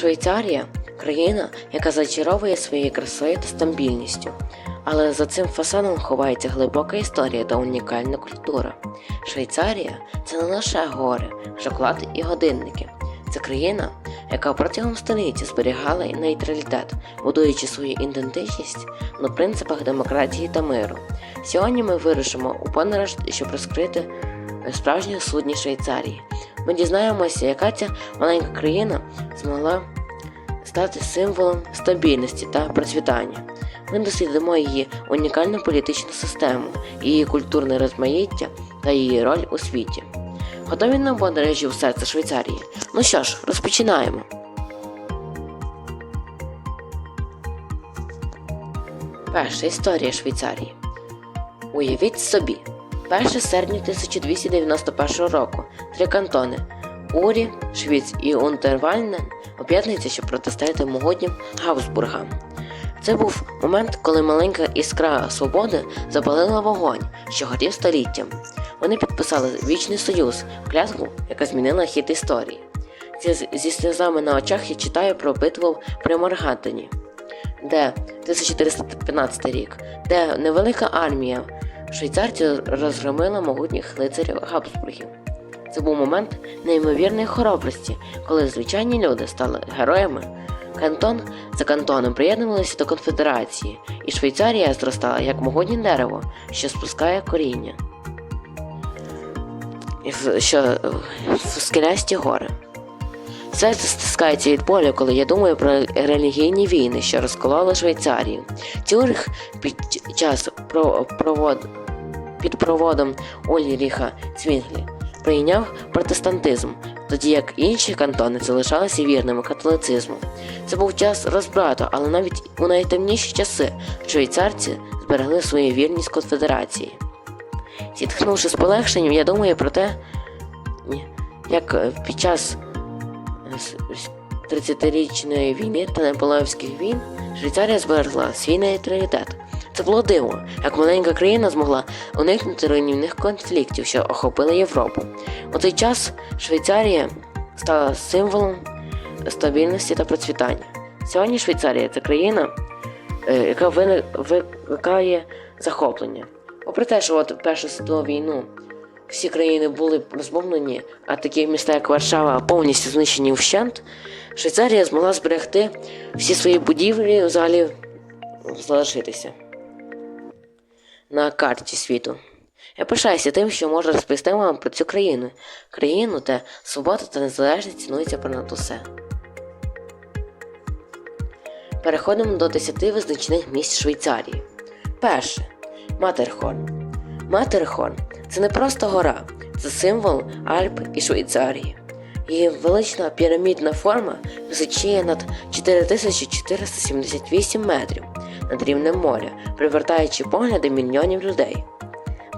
Швейцарія країна, яка зачаровує своєю красою та стабільністю. Але за цим фасадом ховається глибока історія та унікальна культура. Швейцарія це не лише гори, шоколад і годинники. Це країна, яка протягом століття зберігала нейтралітет, будуючи свою ідентичність на принципах демократії та миру. Сьогодні ми вирушимо у подорож, щоб розкрити справжню сутність Швейцарії. Ми дізнаємося, яка ця маленька країна змогла стати символом стабільності та процвітання. Ми дослідимо її унікальну політичну систему, її культурне розмаїття та її роль у світі. Готові на подорожі в серце Швейцарії? Ну що ж, розпочинаємо. Перша історія Швейцарії. Уявіть собі, 1 серпня 1291 року три кантони Урі, Швіц і Унтервальнен об'єднуються, щоб протистояти могутнім Габсбургам. Це був момент, коли маленька іскра свободи запалила вогонь, що горів століттям. Вони підписали вічний союз, клятву, яка змінила хід історії. Зі, зі сльозами на очах я читаю про битву при Моргатині, де 1415 рік, де невелика армія швейцарців розгромила могутніх лицарів Габсбургів. Це був момент неймовірної хоробрості, коли звичайні люди стали героями. Кантон за кантоном приєднувалися до конфедерації, і Швейцарія зростала як могутнє дерево, що спускає коріння, що скелясті гори. Серце стискається від болю, коли я думаю про релігійні війни, що розкололи Швейцарію. Цюрих під час про- провод... під проводом Ольріха Цвінглі прийняв протестантизм, тоді як інші кантони залишалися вірними католицизму. Це був час розбрату, але навіть у найтемніші часи швейцарці зберегли свою вірність конфедерації. Зітхнувши з полегшенням, я думаю про те, як е, під час 30-річної війни та Наполеонських війн Швейцарія зберегла свій нейтралітет. Це було диво, як маленька країна змогла уникнути руйнівних конфліктів, що охопили Європу. У той час Швейцарія стала символом стабільності та процвітання. Сьогодні Швейцарія це країна, е, яка викликає захоплення. Попри те, що от Першу світову війну всі країни були розбомблені, а такі міста, як Варшава, повністю знищені вщент, Швейцарія змогла зберегти всі свої будівлі взагалі залишитися на карті світу. Я пишаюся тим, що можу розповісти вам про цю країну, країну, де свобода та незалежність цінуються понад усе. Переходимо до 10 визначних місць Швейцарії. Перше Матерхорн. Матерхорн це не просто гора, це символ Альп і Швейцарії. Її велична пірамідна форма височіє над 4478 метрів над рівнем моря, привертаючи погляди мільйонів людей.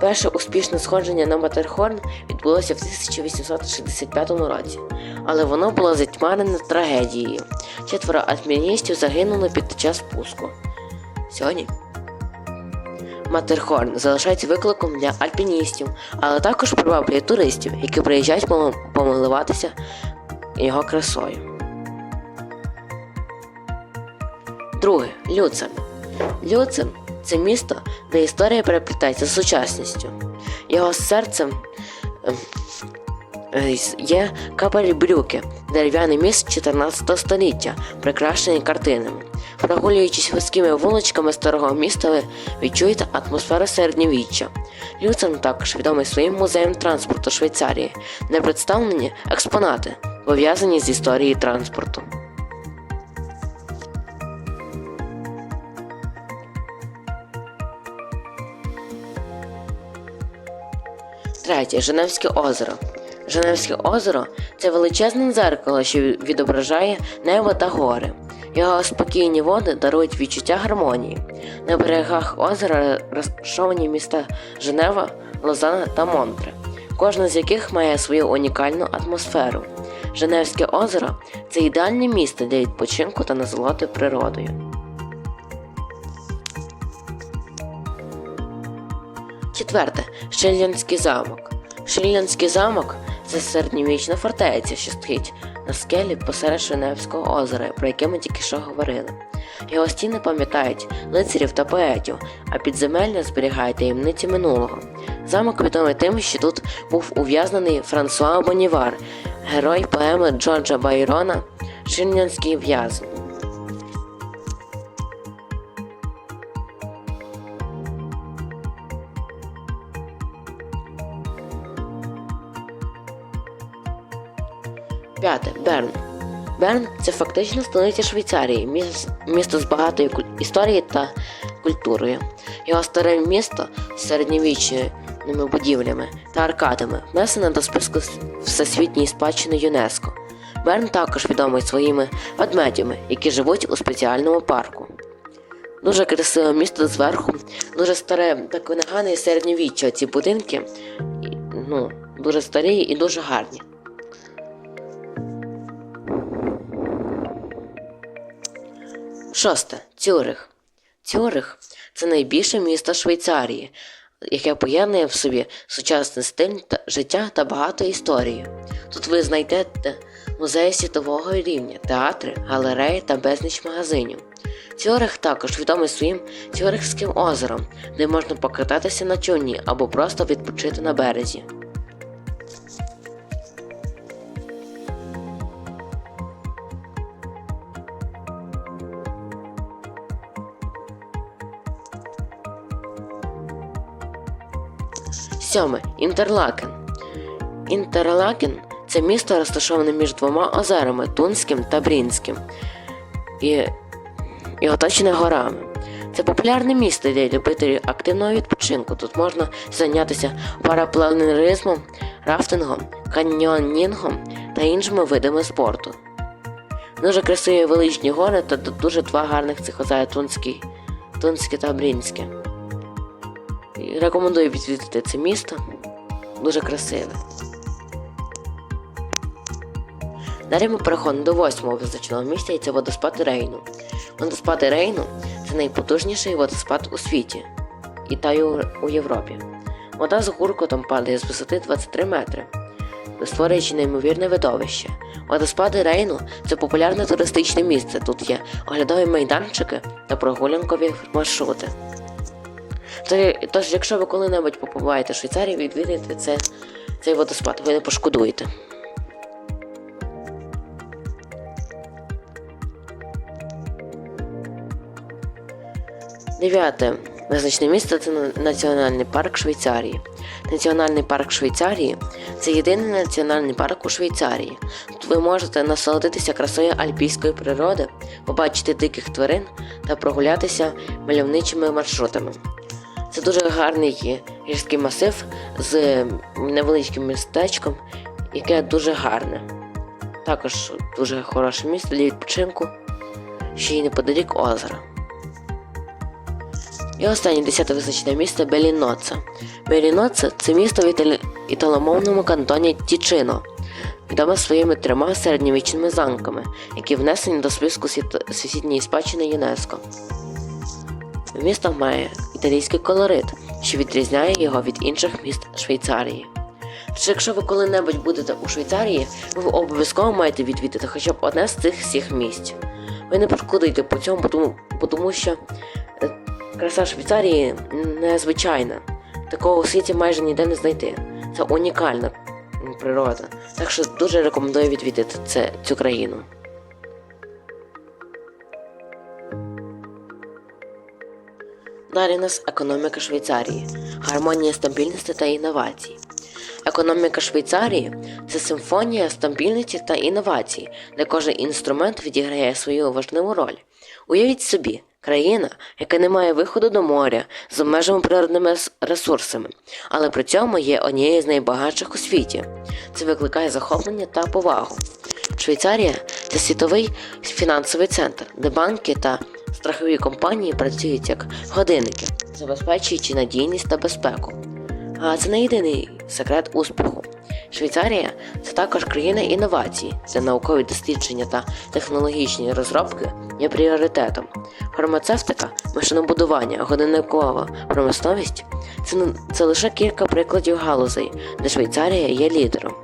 Перше успішне сходження на Матерхорн відбулося в 1865 році, але воно було затьмарене трагедією. Четверо альпіністів загинули під час спуску. Сьогодні Матерхорн залишається викликом для альпіністів, але також приваблює туристів, які приїжджають помиливатися його красою. Друге Люцерн. Люцерн це місто, де історія переплітається з сучасністю. Його серцем ем, е, є Капельбрюки, дерев'яний міст 14 століття, прикрашений картинами. Прогулюючись вузькими вуличками старого міста, ви відчуєте атмосферу середньовіччя. Люцерн також відомий своїм музеєм транспорту Швейцарії, де представлені експонати, пов'язані з історією транспорту. Третє Женевське озеро. Женевське озеро це величезне дзеркало, що відображає небо та гори. Його спокійні води дарують відчуття гармонії. На берегах озера розташовані міста Женева, Лозана та Монтре, кожна з яких має свою унікальну атмосферу. Женевське озеро це ідеальне місце для відпочинку та насолоди природою. Четверте Шильянський замок. Шильянський замок це середньовічна фортеця, що стоїть на скелі посеред Шеневського озера, про яке ми тільки що говорили. Його стіни пам'ятають лицарів та поетів, а підземелля зберігає таємниці минулого. Замок відомий тим, що тут був ув'язнений Франсуа Бонівар, герой поеми Джорджа Байрона Ширнянський в'язень. П'яте. Берн. Берн це фактично столиця Швейцарії, міс- місто з багатою історією та культурою. Його старе місто з середньовічними будівлями та аркадами внесено до списку Всесвітньої спадщини ЮНЕСКО. Берн також відомий своїми ведмедями, які живуть у спеціальному парку. Дуже красиве місто зверху, дуже старе, таке негане середньовіччя. Ці будинки ну, дуже старі і дуже гарні. Шосте. Цюрих. Цюрих це найбільше місто Швейцарії, яке поєднує в собі сучасний стиль та життя та багато історії. Тут ви знайдете музеї світового рівня, театри, галереї та безліч магазинів. Цюрих також відомий своїм Цюрихським озером, де можна покататися на човні або просто відпочити на березі. Сьоме. Інтерлакен. Інтерлакен це місто розташоване між двома озерами Тунським та Брінським і, і оточене горами. Це популярне місто для любителів активного відпочинку. Тут можна зайнятися парапланеризмом, рафтингом, каньйонінгом та іншими видами спорту. Дуже красиві величні гори та дуже два гарних цих озера Тунське та Брінське. Рекомендую відвідати це місто. Дуже красиве. Далі ми переходимо до восьмого визначеного місця і це водоспад Рейну. Водоспад Рейну це найпотужніший водоспад у світі і та й у Європі. Вода з гуркотом падає з висоти 23 метри, створюючи неймовірне видовище. Водоспади Рейну це популярне туристичне місце. Тут є оглядові майданчики та прогулянкові маршрути. Тож, якщо ви коли-небудь побуваєте в Швейцарії, відвідайте це, цей водоспад, ви не пошкодуєте. Дев'яте. Визначне місце це Національний парк Швейцарії. Національний парк Швейцарії це єдиний національний парк у Швейцарії. Тут ви можете насолодитися красою альпійської природи, побачити диких тварин та прогулятися мальовничими маршрутами. Це дуже гарний гірський масив з невеличким містечком, яке дуже гарне. Також дуже хороше місце для відпочинку, ще й неподалік озера. І останнє десяте визначене місто Беліноце. Беліноце це місто в італомовному кантоні Тічино, відоме своїми трьома середньовічними замками, які внесені до списку всесвітньої спадщини ЮНЕСКО. Місто має італійський колорит, що відрізняє його від інших міст Швейцарії. Тож, якщо ви коли-небудь будете у Швейцарії, ви обов'язково маєте відвідати хоча б одне з цих всіх місць. Ви не пошкодуйте по цьому, тому, тому що е, краса Швейцарії незвичайна. Такого у світі майже ніде не знайти. Це унікальна природа. Так що дуже рекомендую відвідати це, цю країну. Далі нас економіка Швейцарії, гармонія стабільності та інновацій. Економіка Швейцарії це симфонія стабільності та інновацій, де кожен інструмент відіграє свою важливу роль. Уявіть собі, країна, яка не має виходу до моря з обмеженими природними ресурсами, але при цьому є однією з найбагатших у світі. Це викликає захоплення та повагу. Швейцарія це світовий фінансовий центр, де банки та страхові компанії працюють як годинники, забезпечуючи надійність та безпеку. А це не єдиний секрет успіху. Швейцарія це також країна інновацій, де наукові дослідження та технологічні розробки є пріоритетом. Фармацевтика, машинобудування, годинникова промисловість це, це лише кілька прикладів галузей, де Швейцарія є лідером.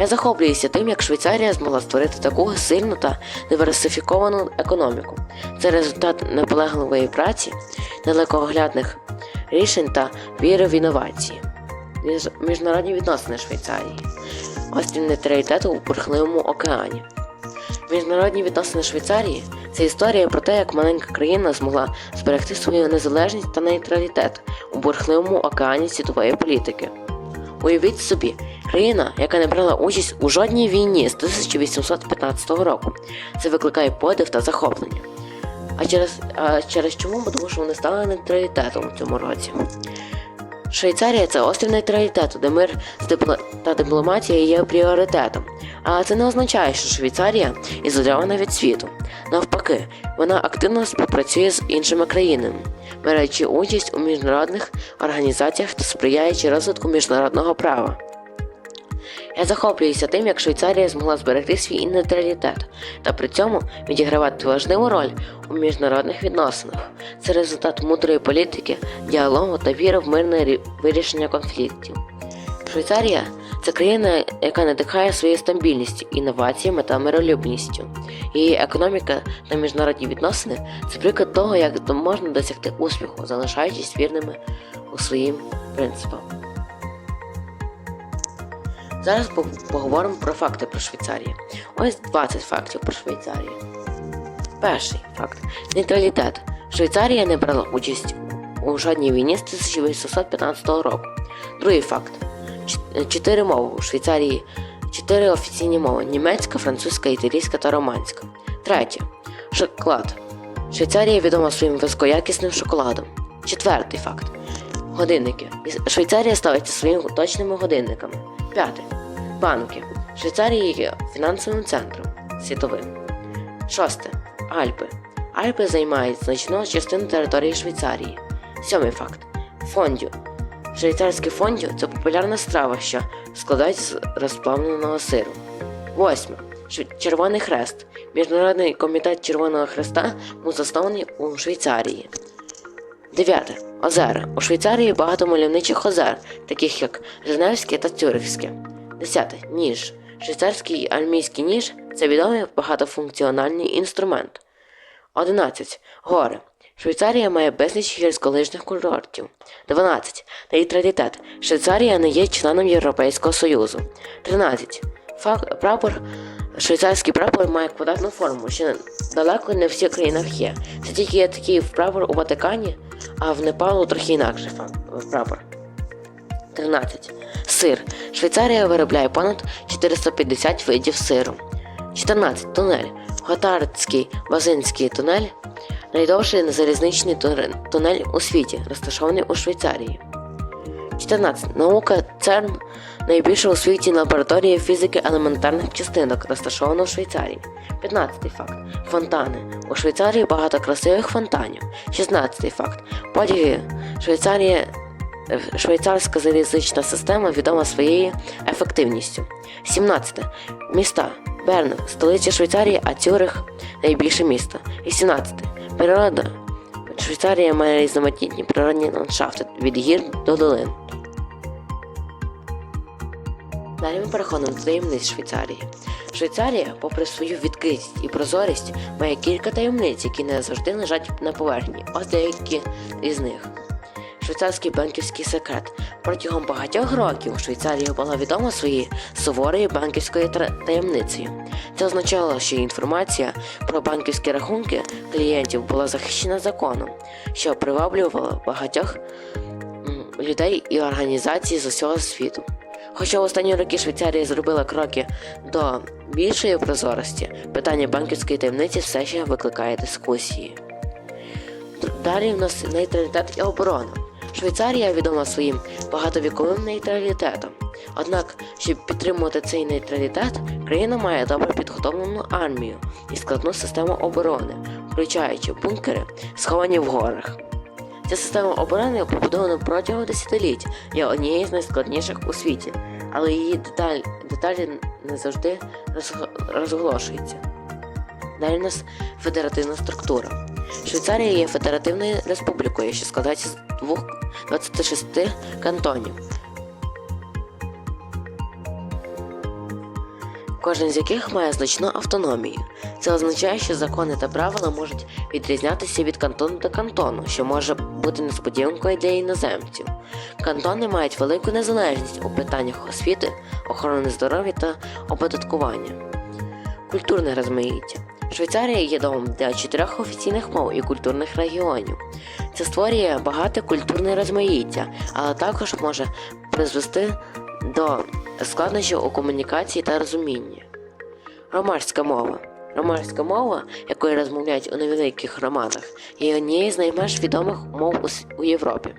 Я захоплююся тим, як Швейцарія змогла створити таку сильну та диверсифіковану економіку. Це результат наполегливої праці, далекоглядних рішень та віри в інновації. Міжнародні відносини Швейцарії. Острів нейтралітету у бурхливому океані. Міжнародні відносини Швейцарії це історія про те, як маленька країна змогла зберегти свою незалежність та нейтралітет у бурхливому океані світової політики. Уявіть собі, країна, яка не брала участь у жодній війні з 1815 року. Це викликає подив та захоплення. А через, а через чому? Тому що вони стали нейтралітетом у цьому році. Швейцарія це острів нейтралітету, де мир та дипломатія є пріоритетом. Але це не означає, що Швейцарія ізольована від світу. Навпаки, вона активно співпрацює з іншими країнами, беручи участь у міжнародних організаціях та сприяючи розвитку міжнародного права. Я захоплююся тим, як Швейцарія змогла зберегти свій нейтралітет та при цьому відігравати важливу роль у міжнародних відносинах. Це результат мудрої політики, діалогу та віри в мирне вирішення конфліктів. Швейцарія це країна, яка надихає своєю стабільністю, інноваціями та миролюбністю. Її економіка та міжнародні відносини це приклад того, як можна досягти успіху, залишаючись вірними у своїм принципам. Зараз поговоримо про факти про Швейцарію. Ось 20 фактів про Швейцарію. Перший факт: нейтралітет. Швейцарія не брала участь у жодній війні з 1815 року. Другий факт: чотири мови у Швейцарії. Чотири офіційні мови: німецька, французька, італійська та романська. Третє. Шоколад. Швейцарія відома своїм високоякісним шоколадом. Четвертий факт. Годинники. Швейцарія ставиться своїми точними годинниками. П'яте. Банки. Швейцарія є фінансовим центром світовим. Шосте. Альпи. Альпи займають значну частину території Швейцарії. Сьомий факт. Фондю. Швейцарське фондю це популярна страва, що складається з розплавленого сиру. Восьме. Червоний хрест. Міжнародний комітет Червоного Хреста був заснований у Швейцарії. Дев'яте. Озера. У Швейцарії багато мальовничих озер, таких як Женевське та Цюрихське. Десяте. Ніж. Швейцарський альмійський ніж це відомий багатофункціональний інструмент. 11. Гори. Швейцарія має безліч гірськолижних курортів. 12. Нейтралітет. Швейцарія не є членом Європейського Союзу. 13. Фак... Прапор. Швейцарський прапор має квадратну форму, що далеко не в всіх країнах є. Це тільки є такий прапор у Ватикані, а в Непалу трохи інакший прапор. 13. Сир. Швейцарія виробляє понад 450 видів сиру. 14. Тунель. Готардський Базинський тунель найдовший залізничний тунель у світі, розташований у Швейцарії. 14. Наука ЦЕРН найбільша у світі лабораторія фізики елементарних частинок, розташована у Швейцарії. 15 факт. Фонтани. У Швейцарії багато красивих фонтанів. 16 факт. Потяги. Швейцарія Швейцарська залізнична система відома своєю ефективністю. 17. Міста. Берн, столиця Швейцарії, а Цюрих найбільше місто. 18. Природа. Швейцарія має різноманітні природні ландшафти від гір до долин. Далі ми переходимо до таємниць Швейцарії. Швейцарія, попри свою відкритість і прозорість, має кілька таємниць, які не завжди лежать на поверхні. Ось деякі із них. Швейцарський банківський секрет. Протягом багатьох років Швейцарія була відома своєю суворою банківською таємницею. Це означало, що інформація про банківські рахунки клієнтів була захищена законом, що приваблювало багатьох людей і організацій з усього світу. Хоча в останні роки Швейцарія зробила кроки до більшої прозорості, питання банківської таємниці все ще викликає дискусії. Далі в нас нейтралітет і оборона. Швейцарія відома своїм багатовіковим нейтралітетом. Однак, щоб підтримувати цей нейтралітет, країна має добре підготовлену армію і складну систему оборони, включаючи бункери, сховані в горах. Ця система оборони побудована протягом десятиліть, є однією з найскладніших у світі, але її деталь, деталі не завжди розголошуються. Далі у нас федеративна структура. Швейцарія є федеративною республікою, що складається з двох 26 кантонів. Кожен з яких має значну автономію. Це означає, що закони та правила можуть відрізнятися від кантону до кантону, що може бути несподіванкою для іноземців. Кантони мають велику незалежність у питаннях освіти, охорони здоров'я та оподаткування. Культурне розмаїття. Швейцарія є домом для чотирьох офіційних мов і культурних регіонів. Це створює багате культурне розмаїття, але також може призвести до складнощів у комунікації та розумінні. Ромарська мова. Ромарська мова, якою розмовляють у невеликих громадах, є однією з найменш відомих мов у Європі.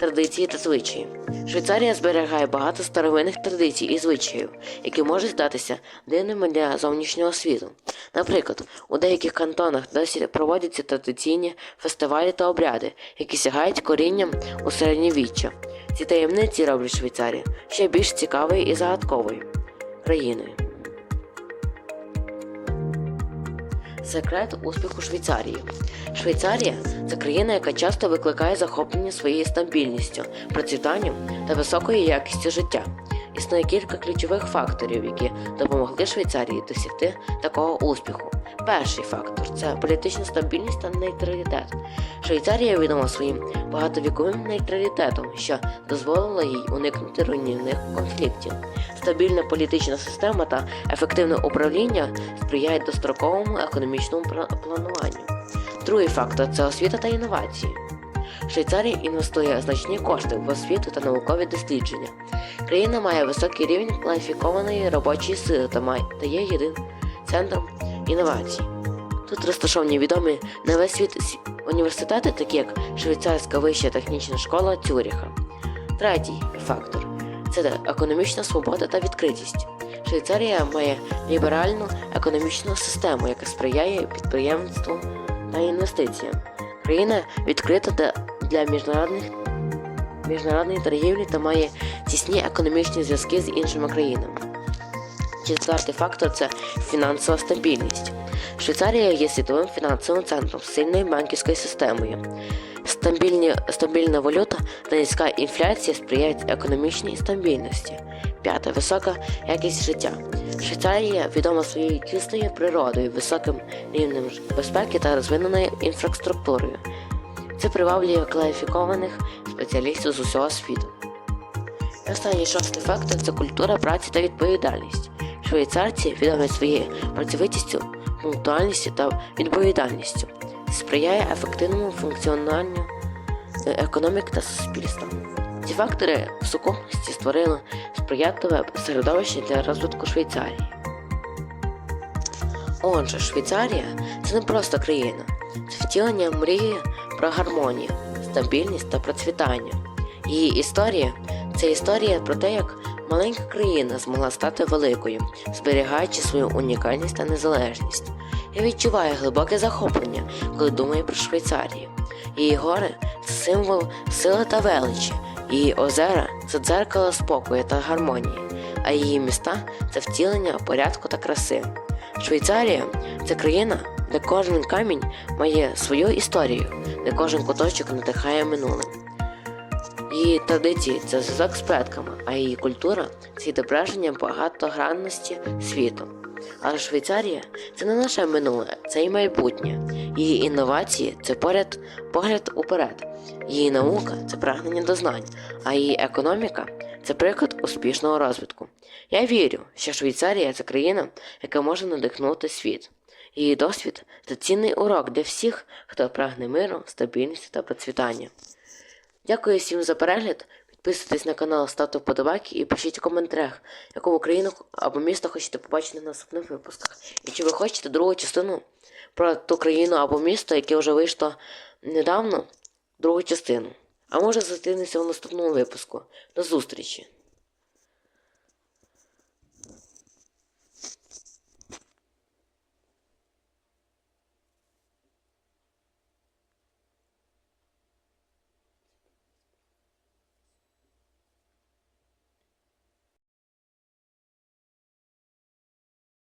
Традиції та звичаї. Швейцарія зберігає багато старовинних традицій і звичаїв, які можуть здатися дивними для зовнішнього світу. Наприклад, у деяких кантонах досі проводяться традиційні фестивалі та обряди, які сягають корінням у середньовіччя. Ці таємниці роблять Швейцарію ще більш цікавою і загадковою країною. Секрет успіху Швейцарії. Швейцарія це країна, яка часто викликає захоплення своєю стабільністю, процвітанням та високою якістю життя. Існує кілька ключових факторів, які допомогли Швейцарії досягти такого успіху. Перший фактор це політична стабільність та нейтралітет. Швейцарія відома своїм багатовіковим нейтралітетом, що дозволило їй уникнути руйнівних конфліктів. Стабільна політична система та ефективне управління сприяють достроковому економічному плануванню. Другий фактор це освіта та інновації. Швейцарія інвестує значні кошти в освіту та наукові дослідження. Країна має високий рівень кваліфікованої робочої сили та є єдиним центром інновацій. Тут розташовані відомі на весь світ університети, такі як Швейцарська вища технічна школа Цюріха. Третій фактор це економічна свобода та відкритість. Швейцарія має ліберальну економічну систему, яка сприяє підприємству та інвестиціям. Країна відкрита для міжнародних міжнародної торгівлі та має тісні економічні зв'язки з іншими країнами. Четвертий фактор це фінансова стабільність. Швейцарія є світовим фінансовим центром з сильною банківською системою. Стабільні, стабільна валюта та низька інфляція сприяють економічній стабільності. П'яте висока якість життя. Швейцарія відома своєю чистою природою, високим рівнем безпеки та розвиненою інфраструктурою. Це приваблює кваліфікованих спеціалістів з усього світу. І останній шостий фактор це культура праці та відповідальність. Швейцарці відомі своєю працьовитістю, пунктуальністю та відповідальністю. Сприяє ефективному функціонуванню е, економіки та суспільства. Ці фактори в сукупності створили сприятливе середовище для розвитку Швейцарії. Отже, Швейцарія це не просто країна, це втілення мрії про гармонію, стабільність та процвітання. Її історія це історія про те, як маленька країна змогла стати великою, зберігаючи свою унікальність та незалежність. Я відчуваю глибоке захоплення, коли думаю про Швейцарію. Її гори це символ сили та величі, її озера це дзеркало спокою та гармонії, а її міста це втілення порядку та краси. Швейцарія це країна, де кожен камінь має свою історію, де кожен куточок надихає минуле. Її традиції це зв'язок з предками, а її культура це відображення багатогранності світу. Але Швейцарія це не лише минуле, це і майбутнє. Її інновації це поряд, погляд уперед. Її наука це прагнення до знань, а її економіка це приклад успішного розвитку. Я вірю, що Швейцарія це країна, яка може надихнути світ. Її досвід це цінний урок для всіх, хто прагне миру, стабільності та процвітання. Дякую всім за перегляд. Підписуйтесь на канал, ставте вподобайки і пишіть у коментарях, яку країну або місто хочете побачити на наступних випусках. І чи ви хочете другу частину про ту країну або місто, яке вже вийшло недавно, другу частину. А може зустрінеться в наступному випуску. До зустрічі!